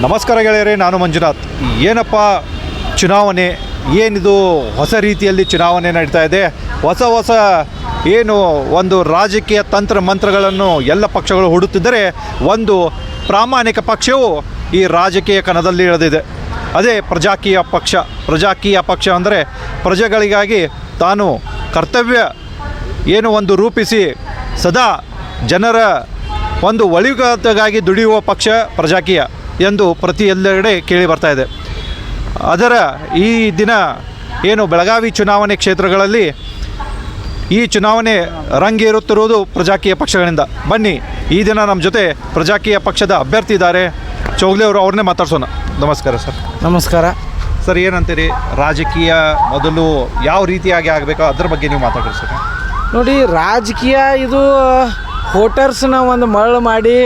ನಮಸ್ಕಾರ ಗೆಳೆಯರೇ, ನಾನು ಮಂಜುನಾಥ್. ಏನಪ್ಪ, ಚುನಾವಣೆ, ಏನಿದು ಹೊಸ ರೀತಿಯಲ್ಲಿ ಚುನಾವಣೆ ನಡೀತಾ ಇದೆ. ಹೊಸ ಹೊಸ ಏನು ಒಂದು ರಾಜಕೀಯ ತಂತ್ರ ಮಂತ್ರಗಳನ್ನು ಎಲ್ಲ ಪಕ್ಷಗಳು ಹುಡುತ್ತಿದ್ದರೆ ಒಂದು ಪ್ರಾಮಾಣಿಕ ಪಕ್ಷವು ಈ ರಾಜಕೀಯ ಕಣದಲ್ಲಿ ಇಳಿದಿದೆ. ಅದೇ ಪ್ರಜಾಕೀಯ ಪಕ್ಷ. ಪ್ರಜಾಕೀಯ ಪಕ್ಷ ಅಂದರೆ ಪ್ರಜೆಗಳಿಗಾಗಿ ತಾನು ಕರ್ತವ್ಯ ಏನು ಒಂದು ರೂಪಿಸಿ ಸದಾ ಜನರ ಒಂದು ಒಳಿಗಾಗಿ ದುಡಿಯುವ ಪಕ್ಷ ಪ್ರಜಾಕೀಯ. ಎಂದು ಪ್ರತಿ ಎಲ್ಲೆಡೆ ಕೇಳಿ ಬರ್ತಾ ಇದೆ. ಅದರ ಈ ದಿನ ಏನು ಬೆಳಗಾವಿ ಚುನಾವಣೆ ಕ್ಷೇತ್ರಗಳಲ್ಲಿ ಈ ಚುನಾವಣೆ ರಂಗೇರುತ್ತಿರುವುದು ಪ್ರಜಾಕೀಯ ಪಕ್ಷಗಳಿಂದ. ಬನ್ನಿ ಈ ದಿನ ನಮ್ಮ ಜೊತೆ ಪ್ರಜಾಕೀಯ ಪಕ್ಷದ ಅಭ್ಯರ್ಥಿ ಇದ್ದಾರೆ. ಚೌಗ್ಲಿ ಅವರು ಅವ್ರನ್ನೇ ಮಾತಾಡ್ಸೋಣ. ನಮಸ್ಕಾರ ಸರ್. ನಮಸ್ಕಾರ. ಸರ್ ಏನಂತೀರಿ? ರಾಜಕೀಯ ಮೊದಲು ಯಾವ ರೀತಿಯಾಗಿ ಆಗಬೇಕು ಅದ್ರ ಬಗ್ಗೆ ನೀವು ಮಾತಾಡ್ರಿ ಸರ್. ನೋಡಿ ರಾಜಕೀಯ ಇದು ಹೋಟರ್ಸ್ನ ಒಂದು ಮರಳು ಮಾಡಿ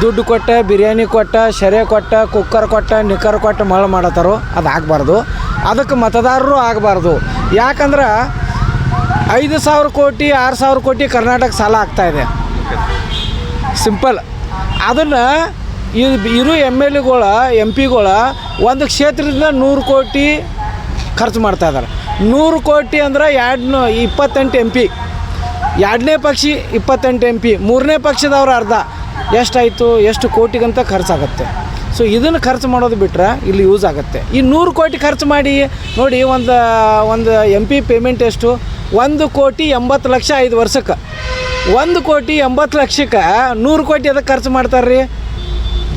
ದುಡ್ಡು ಕೊಟ್ಟ, ಬಿರಿಯಾನಿ ಕೊಟ್ಟ ಶರೆ ಕೊಟ್ಟ, ಕುಕ್ಕರ್ ಕೊಟ್ಟ, ನಿಕ್ಕರ್ ಕೊಟ್ಟ ಮಳ ಮಾಡತ್ತಾರೋ ಅದು ಆಗಬಾರ್ದು. ಅದಕ್ಕೆ ಮತದಾರರು ಆಗಬಾರ್ದು. ಯಾಕಂದ್ರೆ ಐದು ಸಾವಿರ ಕೋಟಿ, ಆರು ಸಾವಿರ ಕೋಟಿ ಕರ್ನಾಟಕ ಸಾಲ ಆಗ್ತಾಯಿದೆ ಸಿಂಪಲ್. ಅದನ್ನು ಇರು ಎಂ ಎಲ್ ಎಗಳ ಎಂ ಪಿಗಳ ಒಂದು ಕ್ಷೇತ್ರದಿಂದ ನೂರು ಕೋಟಿ ಖರ್ಚು ಮಾಡ್ತಾ ಇದ್ದಾರೆ. ನೂರು ಕೋಟಿ ಅಂದ್ರೆ ಎರಡು ಇಪ್ಪತ್ತೆಂಟು ಎಂ ಪಿ. ಎರಡನೇ ಪಕ್ಷಿ ಇಪ್ಪತ್ತೆಂಟು ಎಂ ಪಿ. ಮೂರನೇ ಪಕ್ಷದವ್ರು ಅರ್ಧ. ಎಷ್ಟಾಯಿತು, ಎಷ್ಟು ಕೋಟಿಗಂತ ಖರ್ಚಾಗತ್ತೆ. ಸೊ ಇದನ್ನು ಖರ್ಚು ಮಾಡೋದು ಬಿಟ್ಟರೆ ಇಲ್ಲಿ ಯೂಸ್ ಆಗುತ್ತೆ. ಈ ನೂರು ಕೋಟಿ ಖರ್ಚು ಮಾಡಿ, ನೋಡಿ ಒಂದು ಒಂದು ಎಂ ಪಿ ಪೇಮೆಂಟ್ ಎಷ್ಟು? ಒಂದು ಕೋಟಿ ಎಂಬತ್ತು ಲಕ್ಷ ಐದು ವರ್ಷಕ್ಕೆ. ಒಂದು ಕೋಟಿ ಎಂಬತ್ತು ಲಕ್ಷಕ್ಕೆ ನೂರು ಕೋಟಿ ಅದಕ್ಕೆ ಖರ್ಚು ಮಾಡ್ತಾರೆ ರೀ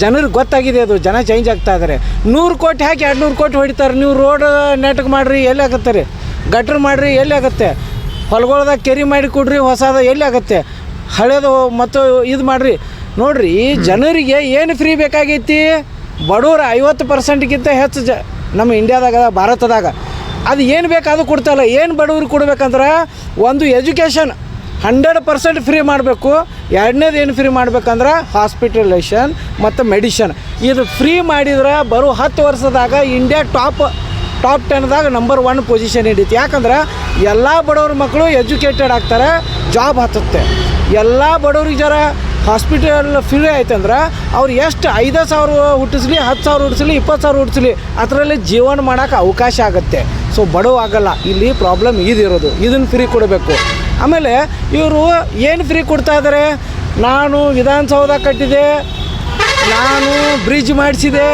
ಜನರಿಗೆ ಗೊತ್ತಾಗಿದೆ ಅದು, ಜನ ಚೇಂಜ್ ಆಗ್ತಾ ಇದ್ದಾರೆ ನೂರು ಕೋಟಿ ಹಾಕಿ ಎರಡು ನೂರು ಕೋಟಿ ಹೊಡಿತಾರೆ. ನೀವು ರೋಡ್ ನೆಟ್ಗೆ ಮಾಡಿರಿ, ಎಲ್ಲಿ ಆಗುತ್ತೆ ರೀ? ಗಟ್ರ್ ಮಾಡಿರಿ, ಎಲ್ಲಿ ಆಗುತ್ತೆ? ಹೊಲಗೊಳ್ದಾಗ ಕೆರಿ ಮಾಡಿ ಕೊಡ್ರಿ, ಹೊಸದ ಎಲ್ಲಿ ಆಗುತ್ತೆ? ಹಳೇದು ಮತ್ತು ಇದು ಮಾಡಿರಿ. ನೋಡ್ರಿ ಜನರಿಗೆ ಏನು ಫ್ರೀ ಬೇಕಾಗೈತಿ? ಬಡವ್ರು ಐವತ್ತು ಪರ್ಸೆಂಟ್ಗಿಂತ ಹೆಚ್ಚು ಜ ನಮ್ಮ ಇಂಡಿಯಾದಾಗ ಭಾರತದಾಗ. ಅದು ಏನು ಬೇಕು ಅದು ಕೊಡ್ತಾಯಿಲ್ಲ ಏನು ಬಡವ್ರಿಗೆ ಕೊಡ್ಬೇಕಂದ್ರೆ ಒಂದು ಎಜುಕೇಷನ್ ಹಂಡ್ರೆಡ್ ಪರ್ಸೆಂಟ್ ಫ್ರೀ ಮಾಡಬೇಕು. ಎರಡನೇದು ಏನು ಫ್ರೀ ಮಾಡ್ಬೇಕಂದ್ರೆ ಹಾಸ್ಪಿಟಲೈಷನ್ ಮತ್ತು ಮೆಡಿಷನ್ ಇದು ಫ್ರೀ ಮಾಡಿದ್ರೆ ಬರೋ ಹತ್ತು ವರ್ಷದಾಗ ಇಂಡಿಯಾ ಟಾಪ್ ಟಾಪ್ ಟೆನ್ದಾಗ ನಂಬರ್ ಒನ್ ಪೊಸಿಷನ್ ಹಿಡಿತು ಯಾಕಂದ್ರೆ ಎಲ್ಲ ಬಡವ್ರ ಮಕ್ಕಳು ಎಜುಕೇಟೆಡ್ ಆಗ್ತಾರೆ ಜಾಬ್ ಹತ್ತುತ್ತೆ. ಎಲ್ಲ ಬಡವ್ರಿಗೆ ಜರ ಹಾಸ್ಪಿಟಲ್ ಫ್ರೀ ಆಯ್ತಂದ್ರೆ ಅವ್ರು ಎಷ್ಟು ಐದು ಸಾವಿರ ಹುಟ್ಟಿಸ್ಲಿ, ಹತ್ತು ಸಾವಿರ ಹುಟ್ಟಿಸ್ಲಿ, ಇಪ್ಪತ್ತು ಸಾವಿರ ಹುಟ್ಟಿಸ್ಲಿ, ಅದರಲ್ಲಿ ಜೀವನ ಮಾಡೋಕೆ ಅವಕಾಶ ಆಗುತ್ತೆ. ಸೊ ಬಡವ ಆಗಲ್ಲ. ಇಲ್ಲಿ ಪ್ರಾಬ್ಲಮ್ ಇದಿರೋದು. ಇದನ್ನು ಫ್ರೀ ಕೊಡಬೇಕು. ಆಮೇಲೆ ಇವರು ಏನು ಫ್ರೀ ಕೊಡ್ತಾ ಇದ್ದಾರೆ ನಾನು ವಿಧಾನಸೌಧ ಕಟ್ಟಿದೆ. ನಾನು ಬ್ರಿಡ್ಜ್ ಮಾಡಿಸಿದೆ.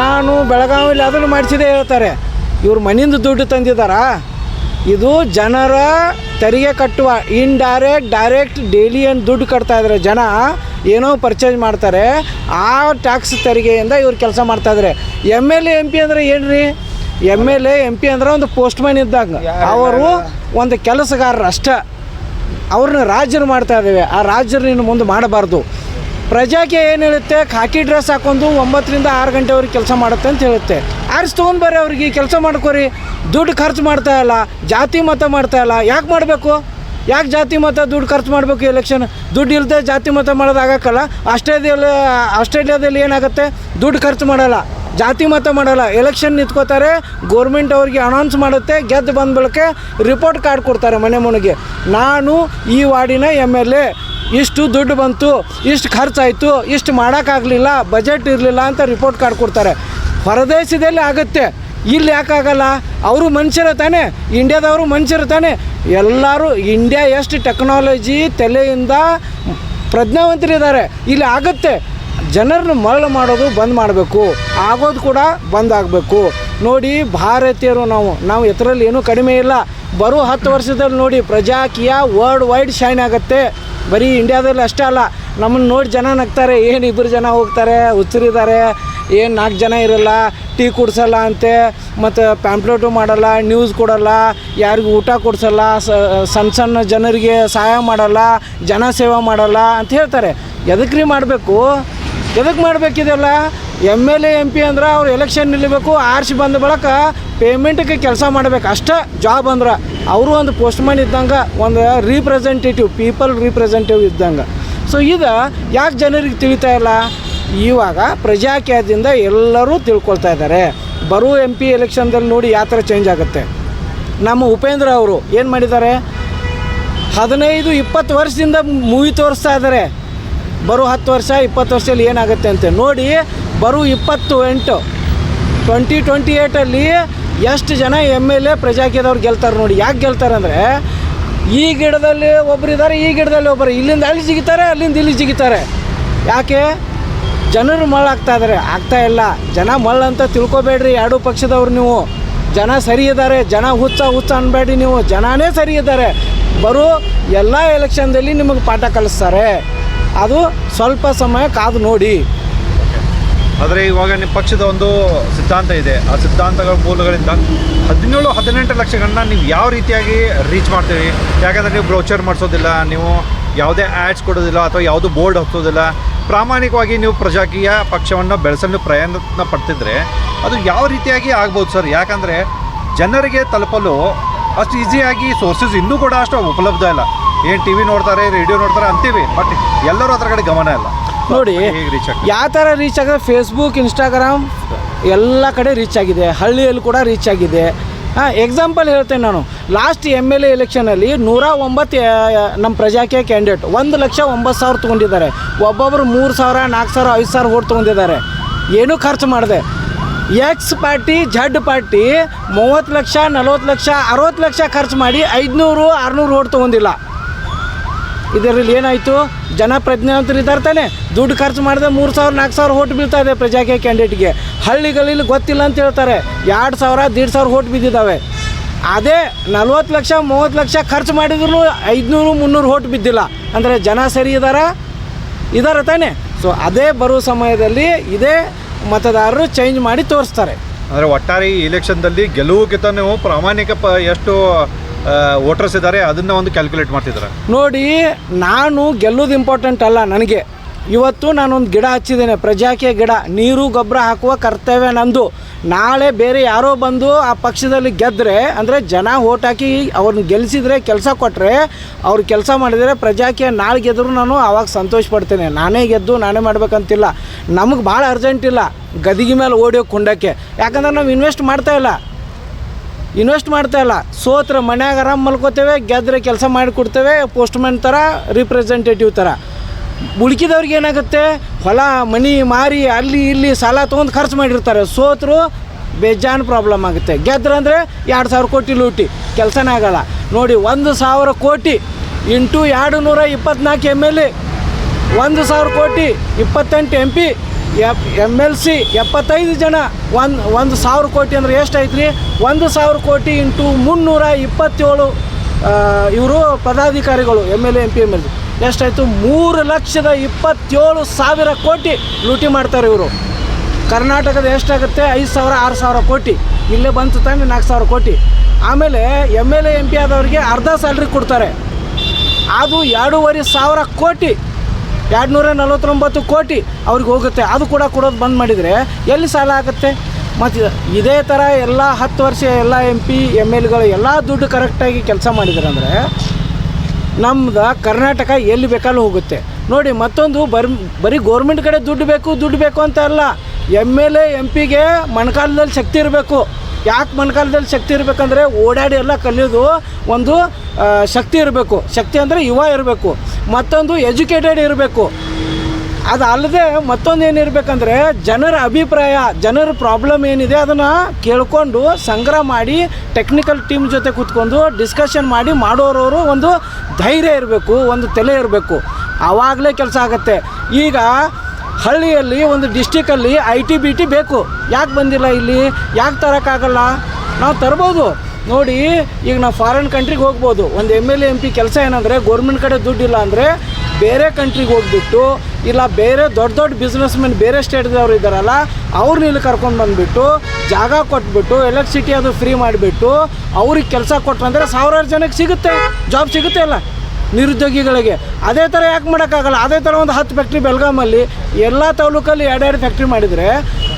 ನಾನು ಬೆಳಗಾವಿಲಿ ಅದನ್ನು ಮಾಡಿಸಿದೆ ಹೇಳ್ತಾರೆ. ಇವ್ರು ಮನೆಯಿಂದ ದುಡ್ಡು ತಂದಿದ್ದಾರಾ? ಇದು ಜನರ ತೆರಿಗೆ ಕಟ್ಟುವ ಇನ್ಡೈರೆಕ್ಟ್ ಡೈರೆಕ್ಟ್ ಡೈಲಿ ಏನು ದುಡ್ಡು ಕಟ್ತಾ ಇದ್ದಾರೆ ಜನ ಏನೋ ಪರ್ಚೇಸ್ ಮಾಡ್ತಾರೆ ಆ ಟ್ಯಾಕ್ಸ್ ತೆರಿಗೆಯಿಂದ ಇವ್ರು ಕೆಲಸ ಮಾಡ್ತಾ ಇದ್ದಾರೆ M L A M P ಅಂದರೆ ಏನು ರೀ M L A M P ಅಂದ್ರೆ ಒಂದು ಪೋಸ್ಟ್ಮ್ಯಾನ್ ಇದ್ದಾಗ. ಅವರು ಒಂದು ಕೆಲಸಗಾರರು ಅಷ್ಟೇ ಅವ್ರನ್ನ ರಾಜ್ಯರು ಮಾಡ್ತಾ ಇದ್ದೇವೆ ಆ ರಾಜ್ಯರು ಇನ್ನು ಮುಂದೆ ಮಾಡಬಾರ್ದು. ಪ್ರಜಾಕ್ಕೆ ಏನು ಹೇಳುತ್ತೆ? ಖಾಕಿ ಡ್ರೆಸ್ ಹಾಕೊಂಡು ಒಂಬತ್ತರಿಂದ ಆರು ಗಂಟೆವರೆಗೆ ಕೆಲಸ ಮಾಡುತ್ತೆ ಅಂತ ಹೇಳುತ್ತೆ. ಆರಿಸಿ ತೊಗೊಂಡು ಬರ್ರಿ ಅವ್ರಿಗೆ ಕೆಲಸ ಮಾಡ್ಕೊರಿ. ದುಡ್ಡು ಖರ್ಚು ಮಾಡ್ತಾ ಇಲ್ಲ. ಜಾತಿ ಮತ ಮಾಡ್ತಾ ಇಲ್ಲ. ಯಾಕೆ ಮಾಡಬೇಕು? ಯಾಕೆ ಜಾತಿ ಮತ ದುಡ್ಡು ಖರ್ಚು ಮಾಡಬೇಕು ಎಲೆಕ್ಷನ್ ದುಡ್ಡು ಇಲ್ಲದೆ ಜಾತಿ ಮತ ಮಾಡೋದಾಗಕ್ಕಲ್ಲ ಆಸ್ಟ್ರೇಲಿಯಲ್ಲಿ, ಆಸ್ಟ್ರೇಲಿಯಾದಲ್ಲಿ ಏನಾಗುತ್ತೆ? ದುಡ್ಡು ಖರ್ಚು ಮಾಡಲ್ಲ. ಜಾತಿ ಮತ ಮಾಡಲ್ಲ. ಎಲೆಕ್ಷನ್ ನಿಂತ್ಕೋತಾರೆ. ಗೋರ್ಮೆಂಟ್ ಅವ್ರಿಗೆ ಅನೌನ್ಸ್ ಮಾಡುತ್ತೆ. ಗೆದ್ದು ಬಂದ ಬಳಿಕ ರಿಪೋರ್ಟ್ ಕಾರ್ಡ್ ಕೊಡ್ತಾರೆ ಮನೆ ಮನೆಗೆ ನಾನು ಈ ವಾರ್ಡಿನ ಎಂ ಎಲ್ ಎ ಇಷ್ಟು ದುಡ್ಡು ಬಂತು, ಇಷ್ಟು ಖರ್ಚಾಯಿತು, ಇಷ್ಟು ಮಾಡೋಕ್ಕಾಗಲಿಲ್ಲ ಬಜೆಟ್ ಇರಲಿಲ್ಲ ಅಂತ ರಿಪೋರ್ಟ್ ಕಾರ್ಡ್ ಕೊಡ್ತಾರೆ. ಹೊರದೇಶದಲ್ಲಿ ಆಗುತ್ತೆ. ಇಲ್ಲಿ ಯಾಕಾಗಲ್ಲ? ಅವರು ಮನುಷ್ಯರು ತಾನೆ. ಇಂಡ್ಯಾದವರು ಮನುಷ್ಯರು ತಾನೆ. ಎಲ್ಲರೂ ಇಂಡಿಯಾ ಎಷ್ಟು ಟೆಕ್ನಾಲಜಿ ತಲೆಯಿಂದ ಪ್ರಜ್ಞಾವಂತರಿದ್ದಾರೆ. ಇಲ್ಲಿ ಆಗುತ್ತೆ. ಜನರನ್ನು ಮರಳು ಮಾಡೋದು ಬಂದ್ ಮಾಡಬೇಕು. ಆಗೋದು ಕೂಡ ಬಂದ್ ಆಗಬೇಕು. ನೋಡಿ, ಭಾರತೀಯರು ನಾವು ನಾವು ಎತ್ತರಲ್ಲಿ ಏನೂ ಕಡಿಮೆ ಇಲ್ಲ. ಬರೋ ಹತ್ತು ವರ್ಷದಲ್ಲಿ ನೋಡಿ, ಪ್ರಜಾಕೀಯ ವರ್ಲ್ಡ್ ವೈಡ್ ಶೈನ್ ಆಗುತ್ತೆ. ಬರೀ ಇಂಡಿಯಾದಲ್ಲಿ ಅಷ್ಟೇ ಅಲ್ಲ, ನಮ್ಮನ್ನು ನೋಡಿ ಜನ ನಗ್ತಾರೆ, ಏನು ಇಬ್ಬರು ಜನ ಹೋಗ್ತಾರೆ, ಹುಚ್ಚರಿದ್ದಾರೆ, ಏನು ನಾಲ್ಕು ಜನ ಇರಲ್ಲ, ಟೀ ಕುಡಿಸಲ್ಲ ಅಂತೆ, ಮತ್ತು ಪ್ಯಾಂಪ್ಲೇಟು ಮಾಡಲ್ಲ ನ್ಯೂಸ್ ಕೊಡಲ್ಲ, ಯಾರಿಗೂ ಊಟ ಕೊಡಿಸಲ್ಲ ಸಣ್ಣ ಸಣ್ಣ ಜನರಿಗೆ ಸಹಾಯ ಮಾಡಲ್ಲ, ಜನ ಸೇವೆ ಮಾಡಲ್ಲ ಅಂತ ಹೇಳ್ತಾರೆ. ಎದಕ್ಕೆ ರೀ ಮಾಡಬೇಕು? ಎದಕ್ಕೆ ಮಾಡಬೇಕಿದೆಲ್ಲ? M L A M P ಅಂದ್ರೆ ಅವ್ರು ಎಲೆಕ್ಷನ್ ನಿಲ್ಲಬೇಕು, ಆರ್ಸಿ ಬಂದ ಬಳಿಕ ಪೇಮೆಂಟ್ಗೆ ಕೆಲಸ ಮಾಡ್ಬೇಕು. ಅಷ್ಟೇ ಜಾಬ್ ಅಂದ್ರೆ ಅವರು ಒಂದು ಪೋಸ್ಟ್ಮ್ಯಾನ್ ಇದ್ದಂಗೆ, ಒಂದು ರೀಪ್ರೆಸೆಂಟೇಟಿವ್ ಪೀಪಲ್ ರೀಪ್ರೆಸೆಂಟೇಟಿವ್ ಇದ್ದಂಗೆ. ಸೊ ಇದು ಯಾಕೆ ಜನರಿಗೆ ತಿಳಿತಾ ಇಲ್ಲ? ಇವಾಗ ಪ್ರಜಾಕ್ಯಾದಿಂದ ಎಲ್ಲರೂ ತಿಳ್ಕೊಳ್ತಾ ಇದ್ದಾರೆ. ಬರೋ ಎಂ ಪಿ ಎಲೆಕ್ಷನ್ದಲ್ಲಿ ನೋಡಿ ಯಾವ ಥರ ಚೇಂಜ್ ಆಗುತ್ತೆ. ನಮ್ಮ ಉಪೇಂದ್ರ ಅವರು ಏನು ಮಾಡಿದ್ದಾರೆ? ಹದಿನೈದು, ಇಪ್ಪತ್ತು ವರ್ಷದಿಂದ ಮೂವಿ ತೋರಿಸ್ತಾ ಇದ್ದಾರೆ. ಬರೋ ಹತ್ತು ವರ್ಷ, ಇಪ್ಪತ್ತು ವರ್ಷದಲ್ಲಿ ಏನಾಗುತ್ತೆ ಅಂತ ನೋಡಿ ಬರೋ ಇಪ್ಪತ್ತು ಎಂಟು ಟ್ವೆಂಟಿ ಟ್ವೆಂಟಿ ಏಯ್ಟಲ್ಲಿ ಎಷ್ಟು ಜನ ಎಂ ಎಲ್ ಎ ಪ್ರಜಾಕೀಯದವ್ರು ಗೆಲ್ತಾರೆ ನೋಡಿ, ಯಾಕೆ ಗೆಲ್ತಾರೆ ಅಂದರೆ, ಈ ಗಿಡದಲ್ಲಿ ಒಬ್ರು ಇದ್ದಾರೆ ಈ ಗಿಡದಲ್ಲಿ ಒಬ್ಬರು ಇಲ್ಲಿಂದ ಅಲ್ಲಿ ಜಿಗಿತಾರೆ, ಅಲ್ಲಿಂದ ಇಲ್ಲಿ ಜಿಗಿತಾರೆ. ಯಾಕೆ? ಜನರು ಮಳ್ಳಾಗ್ತಾ ಇದ್ದಾರೆ ಆಗ್ತಾ ಇಲ್ಲ. ಜನ ಮಳ್ಳ ಅಂತ ತಿಳ್ಕೊಬೇಡ್ರಿ, ಎರಡೂ ಪಕ್ಷದವ್ರು ನೀವು. ಜನ ಸರಿ ಇದ್ದಾರೆ ಜನ ಹುಚ್ಚ ಹುಚ್ಚ ಅನ್ಬೇಡಿ ನೀವು. ಜನನೇ ಸರಿ ಇದ್ದಾರೆ ಬರೋ ಎಲ್ಲ ಎಲೆಕ್ಷನ್ದಲ್ಲಿ ನಿಮಗೆ ಪಾಠ ಕಲಿಸ್ತಾರೆ. ಅದು ಸ್ವಲ್ಪ ಸಮಯ ಕಾದು ನೋಡಿ. ಆದರೆ ಇವಾಗ ನಿಮ್ಮ ಪಕ್ಷದ ಒಂದು ಸಿದ್ಧಾಂತ ಇದೆ. ಆ ಸಿದ್ಧಾಂತಗಳ ಮೂಲಗಳಿಂದ ಹದಿನೇಳು, ಹದಿನೆಂಟು ಲಕ್ಷಗಳನ್ನ ನೀವು ಯಾವ ರೀತಿಯಾಗಿ ರೀಚ್ ಮಾಡ್ತೀವಿ ಯಾಕಂದರೆ ನೀವು ಬ್ರೋಚರ್ ಮಾಡಿಸೋದಿಲ್ಲ, ನೀವು ಯಾವುದೇ ಆ್ಯಡ್ಸ್ ಕೊಡೋದಿಲ್ಲ ಅಥವಾ ಯಾವುದು ಬೋರ್ಡ್ ಹತ್ತೋದಿಲ್ಲ ಪ್ರಾಮಾಣಿಕವಾಗಿ ನೀವು ಪ್ರಜಾಕೀಯ ಪಕ್ಷವನ್ನು ಬೆಳೆಸಲು ಪ್ರಯತ್ನ ಪಡ್ತಿದ್ರೆ ಅದು ಯಾವ ರೀತಿಯಾಗಿ ಆಗ್ಬೋದು ಸರ್? ಯಾಕಂದರೆ ಜನರಿಗೆ ತಲುಪಲು ಅಷ್ಟು ಈಸಿಯಾಗಿ ಸೋರ್ಸಸ್ ಇನ್ನೂ ಕೂಡ ಅಷ್ಟು ಉಪಲಬ್ಧ ಇಲ್ಲ. ಏನು ಟಿ ನೋಡ್ತಾರೆ ರೇಡಿಯೋ ನೋಡ್ತಾರೆ ಅಂತೀವಿ ಬಟ್ ಎಲ್ಲರೂ ಅದರ ಕಡೆ ಗಮನ ಇಲ್ಲ. ನೋಡಿ ಯಾವ ಥರ ರೀಚ್ ಆಗಿದೆ ಫೇಸ್ಬುಕ್ ಇನ್ಸ್ಟಾಗ್ರಾಮ್ ಎಲ್ಲ ಕಡೆ ರೀಚ್ ಆಗಿದೆ. ಹಳ್ಳಿಯಲ್ಲಿ ಕೂಡ ರೀಚ್ ಆಗಿದೆ. ಹಾಂ ಎಕ್ಸಾಂಪಲ್ ಹೇಳ್ತೇನೆ ನಾನು. ಲಾಸ್ಟ್ ಎಂ ಎಲ್ ಎ ಎಲೆಕ್ಷನಲ್ಲಿ ನೂರ ಒಂಬತ್ತು ನಮ್ಮ ಪ್ರಜಾಕೀಯ ಕ್ಯಾಂಡಿಡೇಟ್ ಒಂದು ಲಕ್ಷ ಒಂಬತ್ತು ಸಾವಿರ ತೊಗೊಂಡಿದ್ದಾರೆ. ಒಬ್ಬೊಬ್ಬರು ಮೂರು ಸಾವಿರ ನಾಲ್ಕು ಸಾವಿರ ಐದು ಸಾವಿರ ಓಟ್ ತೊಗೊಂಡಿದ್ದಾರೆ. ಏನೂ ಖರ್ಚು ಮಾಡಿದೆ. ಎಕ್ಸ್ ಪಾರ್ಟಿ ಜಡ್ ಪಾರ್ಟಿ ಮೂವತ್ತು ಲಕ್ಷ ನಲ್ವತ್ತು ಲಕ್ಷ ಅರವತ್ತು ಲಕ್ಷ ಖರ್ಚು ಮಾಡಿ ಐದುನೂರು ಆರುನೂರು ಓಟ್ ತೊಗೊಂಡಿಲ್ಲ. ಇದರಲ್ಲಿ ಏನಾಯಿತು? ಜನ ಪ್ರಜ್ಞಾವಂತರು ಇದ್ದಾರೆ ತಾನೆ. ದುಡ್ಡು ಖರ್ಚು ಮಾಡಿದ್ರೆ ಮೂರು ಸಾವಿರ, ನಾಲ್ಕು ಸಾವಿರ ಓಟ್ ಬೀಳ್ತಾ ಇದೆ ಪ್ರಜಾಕೀಯ ಕ್ಯಾಂಡಿಡೇಟ್ಗೆ. ಹಳ್ಳಿಗಳಲ್ಲಿ ಗೊತ್ತಿಲ್ಲ ಅಂತ ಹೇಳ್ತಾರೆ. ಎರಡು ಸಾವಿರ, ದೀಡ್ ಸಾವಿರ ಓಟ್ ಬಿದ್ದಿದ್ದಾವೆ. ಅದೇ ನಲ್ವತ್ತು ಲಕ್ಷ, ಮೂವತ್ತು ಲಕ್ಷ ಖರ್ಚು ಮಾಡಿದ್ರು ಐದುನೂರು, ಮುನ್ನೂರು ಓಟ್ ಬಿದ್ದಿಲ್ಲ. ಅಂದರೆ ಜನ ಸರಿ ಇದ್ದಾರಾ ಇದ್ದಾರೆ ತಾನೆ? ಸೊ ಅದೇ ಬರುವ ಸಮಯದಲ್ಲಿ ಇದೇ ಮತದಾರರು ಚೇಂಜ್ ಮಾಡಿ ತೋರಿಸ್ತಾರೆ. ಅಂದರೆ ಒಟ್ಟಾರೆ ಈ ಎಲೆಕ್ಷನ್ದಲ್ಲಿ ಗೆಲುವುಗಿಂತ ನೀವು ಪ್ರಾಮಾಣಿಕ ಪ ಎಷ್ಟು ವೋಟರ್ಸ್ ಇದ್ದಾರೆ, ಅದನ್ನ ಒಂದು ಕ್ಯಾಲ್ಕುಲೇಟ್ ಮಾಡ್ತಿದ್ದಾರೆ. ನೋಡಿ, ನಾನು ಗೆಲ್ಲೋದು ಇಂಪಾರ್ಟೆಂಟ್ ಅಲ್ಲ ನನಗೆ. ಇವತ್ತು ನಾನೊಂದು ಗಿಡ ಹಚ್ಚಿದ್ದೇನೆ, ಪ್ರಜಾಕೀಯ ಗಿಡ. ನೀರು, ಗೊಬ್ಬರ ಹಾಕುವ ಕರ್ತವ್ಯ ನಂದು. ನಾಳೆ ಬೇರೆ ಯಾರೋ ಬಂದು ಆ ಪಕ್ಷದಲ್ಲಿ ಗೆದ್ದರೆ ಅಂದರೆ ಜನ ಓಟ್ ಹಾಕಿ ಅವ್ರನ್ನ ಗೆಲ್ಲಿಸಿದರೆ ಕೆಲಸ ಕೊಟ್ಟರೆ ಅವ್ರು ಕೆಲಸ ಮಾಡಿದರೆ ಪ್ರಜಾಕೀಯ ನಾಳೆ ಗೆದ್ದರೂ ನಾನು ಆವಾಗ ಸಂತೋಷ ಪಡ್ತೇನೆ. ನಾನೇ ಗೆದ್ದು, ನಾನೇ ಮಾಡಬೇಕಂತಿಲ್ಲ. ನಮಗೆ ಭಾಳ ಅರ್ಜೆಂಟ್ ಇಲ್ಲ ಗದಿಗೆ ಮೇಲೆ ಓಡಿ ಹೋಗಿ ಕುಂಡಕ್ಕೆ. ಯಾಕಂದ್ರೆ ನಾವು ಇನ್ವೆಸ್ಟ್ ಮಾಡ್ತಾ ಇಲ್ಲ. ಇನ್ವೆಸ್ಟ್ ಮಾಡ್ತಾ ಇಲ್ಲ. ಸೋತ್ರ ಮನ್ಯಾಗ ಆರಾಮ್ ಮಲ್ಕೋತೇವೆ ಗೆದ್ರೆ ಕೆಲಸ ಮಾಡಿಕೊಡ್ತೇವೆ ಪೋಸ್ಟ್ಮನ್ ಥರ ರಿಪ್ರೆಸೆಂಟೇಟಿವ್ ಥರ ಉಳ್ಕಿದವ್ರಿಗೆ ಏನಾಗುತ್ತೆ? ಹೊಲ, ಮನಿ ಮಾರಿ, ಅಲ್ಲಿ ಇಲ್ಲಿ ಸಾಲ ತೊಗೊಂಡು ಖರ್ಚು ಮಾಡಿರ್ತಾರೆ. ಸೋತರು ಬೇಜಾನ್ ಪ್ರಾಬ್ಲಮ್ ಆಗುತ್ತೆ. ಗೆದ್ರಂದರೆ ಎರಡು ಸಾವಿರ ಕೋಟಿ ಲೂಟಿ. ಕೆಲಸನೇ ಆಗಲ್ಲ. ನೋಡಿ, ಒಂದು ಸಾವಿರ ಕೋಟಿ ಇಂಟು ಎರಡು ನೂರ ಇಪ್ಪತ್ನಾಲ್ಕು ಎಂ ಎಲ್ ಎ. ಒಂದು ಸಾವಿರ ಕೋಟಿ ಇಪ್ಪತ್ತೆಂಟು M P F M L C ಎಪ್ಪತ್ತೈದು ಜನ, ಒಂದು ಒಂದು ಸಾವಿರ ಕೋಟಿ ಅಂದರೆ ಎಷ್ಟಾಯ್ತು ರೀ ಒಂದು ಸಾವಿರ ಕೋಟಿ ಇಂಟು ಮುನ್ನೂರ ಇಪ್ಪತ್ತೇಳು ಇವರು ಪದಾಧಿಕಾರಿಗಳು, M L A M P, M L C ಎಷ್ಟಾಯಿತು ಮೂರು ಲಕ್ಷದ ಇಪ್ಪತ್ತೇಳು ಸಾವಿರ ಕೋಟಿ ಲೂಟಿ ಮಾಡ್ತಾರೆ ಇವರು. ಕರ್ನಾಟಕದ ಎಷ್ಟಾಗುತ್ತೆ ಐದು ಸಾವಿರ, ಆರು ಸಾವಿರ ಕೋಟಿ. ಇಲ್ಲೇ ಬಂತು ತಾನೆ ನಾಲ್ಕು ಸಾವಿರ ಕೋಟಿ. ಆಮೇಲೆ M L A M P ಆದವರಿಗೆ ಅರ್ಧ ಸ್ಯಾಲ್ರಿ ಕೊಡ್ತಾರೆ. ಅದು ಎರಡೂವರೆ ಸಾವಿರ ಕೋಟಿ ಎರಡು ನೂರ ನಲವತ್ತೊಂಬತ್ತು ಕೋಟಿ ಅವ್ರಿಗೆ ಹೋಗುತ್ತೆ. ಅದು ಕೂಡ ಕೊಡೋದು ಬಂದ್ ಮಾಡಿದರೆ ಎಲ್ಲಿ ಸಾಲ ಆಗುತ್ತೆ? ಮತ್ತು ಇದೇ ಥರ ಎಲ್ಲ ಹತ್ತು ವರ್ಷ ಎಲ್ಲ ಎಂ ಪಿ ಎಂ ಎಲ್ಗಳು ಎಲ್ಲ ದುಡ್ಡು ಕರೆಕ್ಟಾಗಿ ಕೆಲಸ ಮಾಡಿದ್ದಾರೆ ಅಂದರೆ ನಮ್ದು ಕರ್ನಾಟಕ ಎಲ್ಲಿ ಬೇಕಲ್ಲಿ ಹೋಗುತ್ತೆ. ನೋಡಿ ಮತ್ತೊಂದು ಬರ್, ಬರೀ ಗೋರ್ಮೆಂಟ್ ಕಡೆ ದುಡ್ಡು ಬೇಕು ದುಡ್ಡು ಬೇಕು ಅಂತ ಅಲ್ಲ. ಎಂ ಎಲ್ ಎ ಎಂ ಪಿಗೆ ಮಣಕಾಲದಲ್ಲಿ ಶಕ್ತಿ ಇರಬೇಕು. ಯಾಕೆ ಮಣ್ಕಾಲದಲ್ಲಿ ಶಕ್ತಿ ಇರಬೇಕಂದ್ರೆ ಓಡಾಡಿ ಎಲ್ಲ ಕಲಿಯೋದು ಒಂದು ಶಕ್ತಿ ಇರಬೇಕು. ಶಕ್ತಿ ಅಂದರೆ ಯುವ ಇರಬೇಕು. ಮತ್ತೊಂದು ಎಜುಕೇಟೆಡ್ ಇರಬೇಕು. ಅದು ಅಲ್ಲದೆ ಮತ್ತೊಂದು ಏನಿರಬೇಕಂದ್ರೆ ಜನರ ಅಭಿಪ್ರಾಯ, ಜನರ ಪ್ರಾಬ್ಲಮ್ ಏನಿದೆ ಅದನ್ನು ಕೇಳಿಕೊಂಡು ಸಂಗ್ರಹ ಮಾಡಿ ಟೆಕ್ನಿಕಲ್ ಟೀಮ್ ಜೊತೆ ಕೂತ್ಕೊಂಡು ಡಿಸ್ಕಷನ್ ಮಾಡಿ ಮಾಡೋರವರು ಒಂದು ಧೈರ್ಯ ಇರಬೇಕು, ಒಂದು ತಲೆ ಇರಬೇಕು. ಆವಾಗಲೇ ಕೆಲಸ ಆಗುತ್ತೆ. ಈಗ ಹಳ್ಳಿಯಲ್ಲಿ ಒಂದು ಡಿಸ್ಟಿಕಲ್ಲಿ ಐ ಟಿ ಬಿ ಟಿ ಬೇಕು. ಯಾಕೆ ಬಂದಿಲ್ಲ ಇಲ್ಲಿ? ಯಾಕೆ ತರೋಕ್ಕಾಗಲ್ಲ? ನಾವು ತರ್ಬೋದು. ನೋಡಿ, ಈಗ ನಾವು ಫಾರಿನ್ ಕಂಟ್ರಿಗೆ ಹೋಗ್ಬೋದು. ಒಂದು M L A M P ಕೆಲಸ ಏನಂದರೆ ಗೌರ್ಮೆಂಟ್ ಕಡೆ ದುಡ್ಡಿಲ್ಲ ಅಂದರೆ ಬೇರೆ ಕಂಟ್ರಿಗೆ ಹೋಗ್ಬಿಟ್ಟು, ಇಲ್ಲ ಬೇರೆ ದೊಡ್ಡ ದೊಡ್ಡ ಬಿಸ್ನೆಸ್ ಮೆನ್ ಬೇರೆ ಸ್ಟೇಟ್ದವ್ರು ಇದ್ದಾರಲ್ಲ ಅವ್ರನ್ನ ಇಲ್ಲಿ ಕರ್ಕೊಂಡು ಬಂದುಬಿಟ್ಟು, ಜಾಗ ಕೊಟ್ಬಿಟ್ಟು ಎಲೆಕ್ಟ್ರಿಸಿಟಿ ಅದು ಫ್ರೀ ಮಾಡಿಬಿಟ್ಟು, ಅವ್ರಿಗೆ ಕೆಲಸ ಕೊಟ್ರಂದ್ರೆ ಸಾವಿರಾರು ಜನಕ್ಕೆ ಸಿಗುತ್ತೆ. ಜಾಬ್ ಸಿಗುತ್ತೆ ಅಲ್ಲ. ನಿರುದ್ಯೋಗಿಗಳಿಗೆ. ಅದೇ ಥರ ಯಾಕೆ ಮಾಡೋಕ್ಕಾಗಲ್ಲ? ಅದೇ ಥರ ಒಂದು ಹತ್ತು ಫ್ಯಾಕ್ಟ್ರಿ ಬೆಳಗಾಮಲ್ಲಿ ಎಲ್ಲ ತಾಲೂಕಲ್ಲಿ ಎರಡೆರಡು ಫ್ಯಾಕ್ಟ್ರಿ ಮಾಡಿದರೆ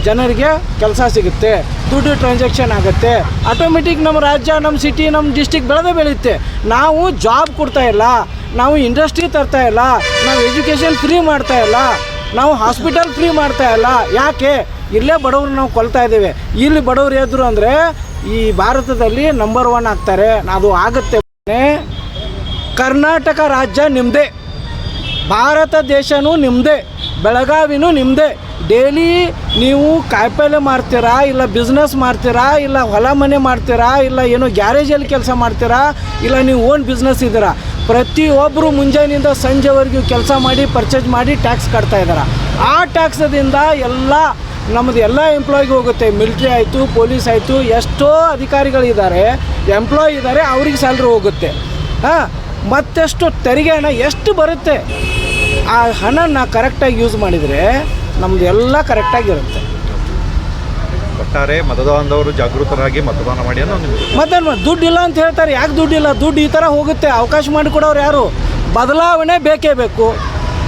ಜನರಿಗೆ ಕೆಲಸ ಸಿಗುತ್ತೆ, ದುಡ್ಡು ಟ್ರಾನ್ಸಾಕ್ಷನ್ ಆಗುತ್ತೆ. ಆಟೋಮೆಟಿಕ್ ನಮ್ಮ ರಾಜ್ಯ, ನಮ್ಮ ಸಿಟಿ ನಮ್ಮ ಡಿಸ್ಟಿಕ್ ಬೆಳೆದೇ ಬೆಳೆಯುತ್ತೆ. ನಾವು ಜಾಬ್ ಕೊಡ್ತಾ ಇಲ್ಲ, ನಾವು ಇಂಡಸ್ಟ್ರಿ ತರ್ತಾ ಇಲ್ಲ, ನಾವು ಎಜುಕೇಷನ್ ಫ್ರೀ ಮಾಡ್ತಾ ಇಲ್ಲ, ನಾವು ಹಾಸ್ಪಿಟಲ್ ಫ್ರೀ ಮಾಡ್ತಾ ಇಲ್ಲ. ಯಾಕೆ? ಇಲ್ಲೇ ಬಡವರು ನಾವು ಕೊಲ್ತಾ ಇದ್ದೇವೆ. ಇಲ್ಲಿ ಬಡವರು ಎದ್ರು ಅಂದರೆ ಈ ಭಾರತದಲ್ಲಿ ನಂಬರ್ ಒನ್ ಆಗ್ತಾರೆ. ಅದು ಆಗುತ್ತೆ. ಕರ್ನಾಟಕ ರಾಜ್ಯ ನಿಮ್ಮದೇ ಭಾರತ ದೇಶನೂ ನಿಮ್ಮದೇ ಬೆಳಗಾವಿನೂ ನಿಮ್ಮದೇ ಡೈಲಿ ನೀವು ಕಾಯಿಪಲ್ಲೆ ಮಾರ್ತೀರಾ ಇಲ್ಲ ಬಿಸ್ನೆಸ್ ಮಾಡ್ತೀರಾ, ಇಲ್ಲ ಹೊಲ ಮನೆ ಮಾಡ್ತೀರಾ, ಇಲ್ಲ ಏನೋ ಗ್ಯಾರೇಜಲ್ಲಿ ಕೆಲಸ ಮಾಡ್ತೀರಾ, ಇಲ್ಲ ನೀವು ಓನ್ ಬಿಸ್ನೆಸ್ ಇದ್ದೀರಾ? ಪ್ರತಿಯೊಬ್ಬರು ಮುಂಜಾನೆಯಿಂದ ಸಂಜೆವರೆಗೂ ಕೆಲಸ ಮಾಡಿ ಪರ್ಚೇಸ್ ಮಾಡಿ ಟ್ಯಾಕ್ಸ್ ಕಟ್ತಾ ಇದ್ದಾರೆ? ಆ ಟ್ಯಾಕ್ಸದಿಂದ ಎಲ್ಲ ನಮ್ಮದು ಎಲ್ಲ ಎಂಪ್ಲಾಯ್ಗೆ ಹೋಗುತ್ತೆ. ಮಿಲ್ಟ್ರಿ ಆಯಿತು ಪೊಲೀಸ್ ಆಯಿತು, ಎಷ್ಟೋ ಅಧಿಕಾರಿಗಳಿದ್ದಾರೆ ಎಂಪ್ಲಾಯ್ ಇದ್ದಾರೆ, ಅವ್ರಿಗೆ ಸ್ಯಾಲ್ರಿ ಹೋಗುತ್ತೆ. ಹಾಂ? ಮತ್ತೆಷ್ಟು ತೆರಿಗೆ ಹಣ ಎಷ್ಟು ಬರುತ್ತೆ? ಆ ಹಣನ ಕರೆಕ್ಟಾಗಿ ಯೂಸ್ ಮಾಡಿದರೆ ನಮ್ಮದು ಎಲ್ಲ ಕರೆಕ್ಟಾಗಿರುತ್ತೆ ಒಟ್ಟಾರೆ ಮತದಾನದವರು ಜಾಗೃತರಾಗಿ ಮತದಾನ ಮಾಡಿ ಅನ್ನೋ ನಿಮ್ಗೆ ಮತ್ತೇನು ದುಡ್ಡು ಇಲ್ಲ ಅಂತ ಹೇಳ್ತಾರೆ. ಯಾಕೆ ದುಡ್ಡಿಲ್ಲ ದುಡ್ಡು ಈ ಥರ ಹೋಗುತ್ತೆ. ಅವಕಾಶ ಮಾಡಿಕೊಡೋರು ಯಾರು? ಬದಲಾವಣೆ ಬೇಕೇ ಬೇಕು.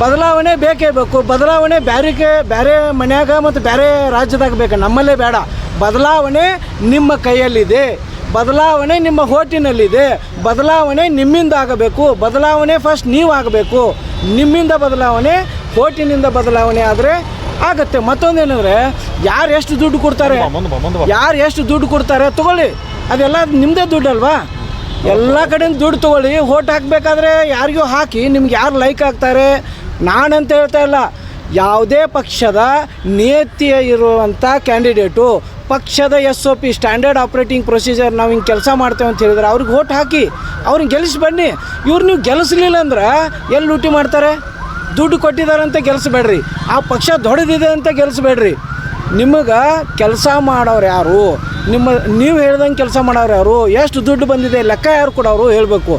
ಬದಲಾವಣೆ ಬೇಕೇ ಬೇಕು. ಬದಲಾವಣೆ ಬ್ಯಾರಿಗೆ ಬೇರೆ ಮನ್ಯಾಗ ಮತ್ತು ಬೇರೆ ರಾಜ್ಯದಾಗ ಬೇಕು. ನಮ್ಮಲ್ಲೇ ಬೇಡ. ಬದಲಾವಣೆ ನಿಮ್ಮ ಕೈಯಲ್ಲಿದೆ. ಬದಲಾವಣೆ ನಿಮ್ಮ ಹೋಟಿನಲ್ಲಿದೆ. ಬದಲಾವಣೆ ನಿಮ್ಮಿಂದ ಆಗಬೇಕು. ಬದಲಾವಣೆ ಫಸ್ಟ್ ನೀವು ಆಗಬೇಕು. ನಿಮ್ಮಿಂದ ಬದಲಾವಣೆ ಹೋಟಿನಿಂದ ಬದಲಾವಣೆ ಆದರೆ ಆಗುತ್ತೆ. ಮತ್ತೊಂದೇನೆಂದರೆ ಯಾರು ಎಷ್ಟು ದುಡ್ಡು ಕೊಡ್ತಾರೆ. ಯಾರು ಎಷ್ಟು ದುಡ್ಡು ಕೊಡ್ತಾರೆ? ತಗೊಳ್ಳಿ. ಅದೆಲ್ಲ ನಿಮ್ಮದೇ ದುಡ್ಡಲ್ವಾ? ಎಲ್ಲ ಕಡೆಯಿಂದ ದುಡ್ಡು ತಗೊಳ್ಳಿ. ಓಟ್ ಹಾಕಬೇಕಾದ್ರೆ ಯಾರಿಗೂ ಹಾಕಿ ನಿಮ್ಗೆ ಯಾರು ಲೈಕ್ ಆಗ್ತಾರೆ? ನಾನಂತ ಹೇಳ್ತಾ ಇಲ್ಲ. ಯಾವುದೇ ಪಕ್ಷದ ನೇತಿಯ ಇರುವಂಥ ಕ್ಯಾಂಡಿಡೇಟು ಪಕ್ಷದ S O P standard operating procedure ನಾವು ಹಿಂಗೆ ಕೆಲಸ ಮಾಡ್ತೇವೆ ಅಂತ ಹೇಳಿದ್ರೆ ಅವ್ರಿಗೆ ಓಟ್ ಹಾಕಿ ಅವ್ರನ್ನ ಗೆಲ್ಲಿಸಿ ಬನ್ನಿ. ಇವ್ರು ನೀವು ಗೆಲ್ಲಿಸ್ಲಿಲ್ಲ ಅಂದ್ರೆ ಎಲ್ಲಿ ಲೂಟಿ ಮಾಡ್ತಾರೆ? ದುಡ್ಡು ಕೊಟ್ಟಿದ್ದಾರೆ ಅಂತ ಗೆಲ್ಲಿಸ್ಬೇಡ್ರಿ ಆ ಪಕ್ಷ ದೊಡ್ಡದಿದೆ ಅಂತ ಗೆಲ್ಲಿಸ್ಬೇಡ್ರಿ ನಿಮಗೆ ಕೆಲಸ ಮಾಡೋರು ಯಾರು? ನಿಮ್ಮ, ನೀವು ಹೇಳ್ದಂಗೆ ಕೆಲಸ ಮಾಡೋರು ಯಾರು? ಎಷ್ಟು ದುಡ್ಡು ಬಂದಿದೆ? ಲೆಕ್ಕ ಯಾರು ಕೊಡೋರು ಹೇಳಬೇಕು.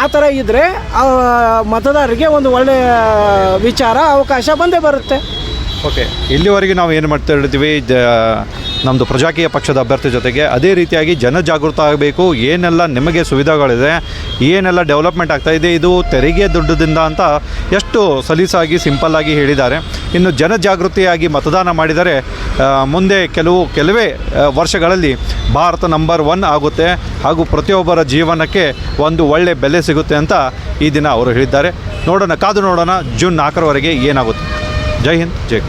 ಆ ಥರ ಇದ್ದರೆ ಮತದಾರರಿಗೆ ಒಂದು ಒಳ್ಳೆಯ ವಿಚಾರ, ಅವಕಾಶ ಬಂದೇ ಬರುತ್ತೆ. ಓಕೆ ಇಲ್ಲಿವರೆಗೆ ನಾವು ಏನು ಮಾಡ್ತಾ ಇರ್ತೀವಿ? ನಮ್ಮದು ಪ್ರಜಾಕೀಯ ಪಕ್ಷದ ಅಭ್ಯರ್ಥಿ ಜೊತೆಗೆ ಅದೇ ರೀತಿಯಾಗಿ ಜನ ಜಾಗೃತ ಆಗಬೇಕು. ಏನೆಲ್ಲ ನಿಮಗೆ ಸುವಿಧಾಗಳಿದೆ, ಏನೆಲ್ಲ ಡೆವಲಪ್ಮೆಂಟ್ ಆಗ್ತಾ ಇದೆ, ಇದು ತೆರಿಗೆ ದುಡ್ಡದಿಂದ ಅಂತ ಎಷ್ಟು ಸಲೀಸಾಗಿ ಸಿಂಪಲ್ಲಾಗಿ ಹೇಳಿದ್ದಾರೆ. ಇನ್ನು ಜನ ಜಾಗೃತಿಯಾಗಿ ಮತದಾನ ಮಾಡಿದರೆ ಮುಂದೆ ಕೆಲವು, ಕೆಲವೇ ವರ್ಷಗಳಲ್ಲಿ ಭಾರತ ನಂಬರ್ ಒನ್ ಆಗುತ್ತೆ. ಹಾಗೂ ಪ್ರತಿಯೊಬ್ಬರ ಜೀವನಕ್ಕೆ ಒಂದು ಒಳ್ಳೆ ಬೆಲೆ ಸಿಗುತ್ತೆ ಅಂತ ಈ ದಿನ ಅವರು ಹೇಳಿದ್ದಾರೆ. ನೋಡೋಣ, ಕಾದು ನೋಡೋಣ, ಜೂನ್ ನಾಲ್ಕರವರೆಗೆ ಏನಾಗುತ್ತೆ. ಜೈ ಹಿಂದ್, ಜೈ